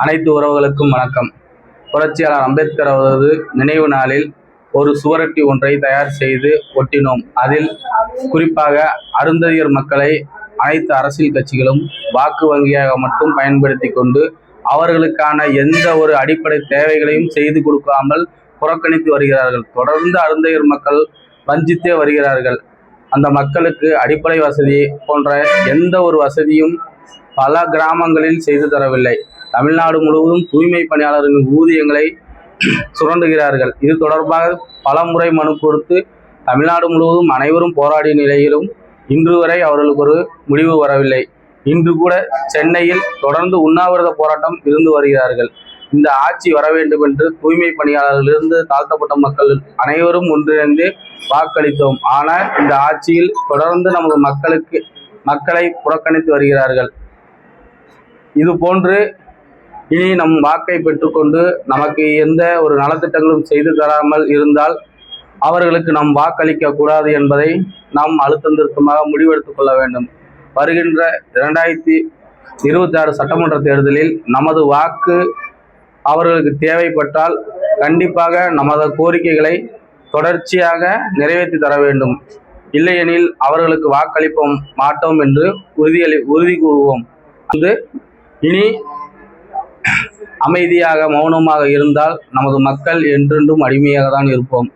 அனைத்து உறவுகளுக்கும் வணக்கம். புரட்சியாளர் அம்பேத்கர் அவரது நினைவு நாளில் ஒரு சுவரொட்டி ஒன்றை தயார் செய்து ஒட்டினோம். அதில் குறிப்பாக அருந்ததியர் மக்களை அனைத்து அரசியல் கட்சிகளும் வாக்கு வங்கியாக மட்டும் பயன்படுத்தி கொண்டு அவர்களுக்கான எந்த ஒரு அடிப்படை தேவைகளையும் செய்து கொடுக்காமல் புறக்கணித்து வருகிறார்கள். தொடர்ந்து அருந்தையர் மக்கள் வஞ்சித்தே வருகிறார்கள். அந்த மக்களுக்கு அடிப்படை வசதி போன்ற எந்த ஒரு வசதியும் பல கிராமங்களில் செய்து தரவில்லை. தமிழ்நாடு முழுவதும் தூய்மை பணியாளர்களின் ஊதியங்களை சுரண்டுகிறார்கள். இது தொடர்பாக பல முறை மனு கொடுத்து தமிழ்நாடு முழுவதும் அனைவரும் போராடிய நிலையிலும் இன்று வரை அவர்களுக்கு ஒரு முடிவு வரவில்லை. இன்று கூட சென்னையில் தொடர்ந்து உண்ணாவிரத போராட்டம் இருந்து வருகிறார்கள். இந்த ஆட்சி வர வேண்டும் என்று தூய்மை பணியாளர்களிலிருந்து தாழ்த்தப்பட்ட மக்கள் அனைவரும் ஒன்றிணைந்து வாக்களித்தோம். ஆனால் இந்த ஆட்சியில் தொடர்ந்து நமது மக்களுக்கு மக்களை புறக்கணித்து வருகிறார்கள். இது போன்று இனி நம் வாக்கை பெற்றுக்கொண்டு நமக்கு எந்த ஒரு நலத்திட்டங்களும் செய்து தராமல் இருந்தால் அவர்களுக்கு நாம் வாக்களிக்க கூடாது என்பதை நாம் அழுத்தம் திருத்தமாக முடிவெடுத்துக் கொள்ள வேண்டும். வருகின்ற இரண்டாயிரத்தி இருபத்தி ஆறு சட்டமன்ற தேர்தலில் நமது வாக்கு அவர்களுக்கு தேவைப்பட்டால் கண்டிப்பாக நமது கோரிக்கைகளை தொடர்ச்சியாக நிறைவேற்றி தர வேண்டும். இல்லையெனில் அவர்களுக்கு வாக்களிப்போம் மாட்டோம் என்று உறுதியளி உறுதி கூறுவோம். அது இனி அமைதியாக மௌனமாக இருந்தால் நமது மக்கள் என்றென்றும் அடிமையாக தான் இருப்போம்.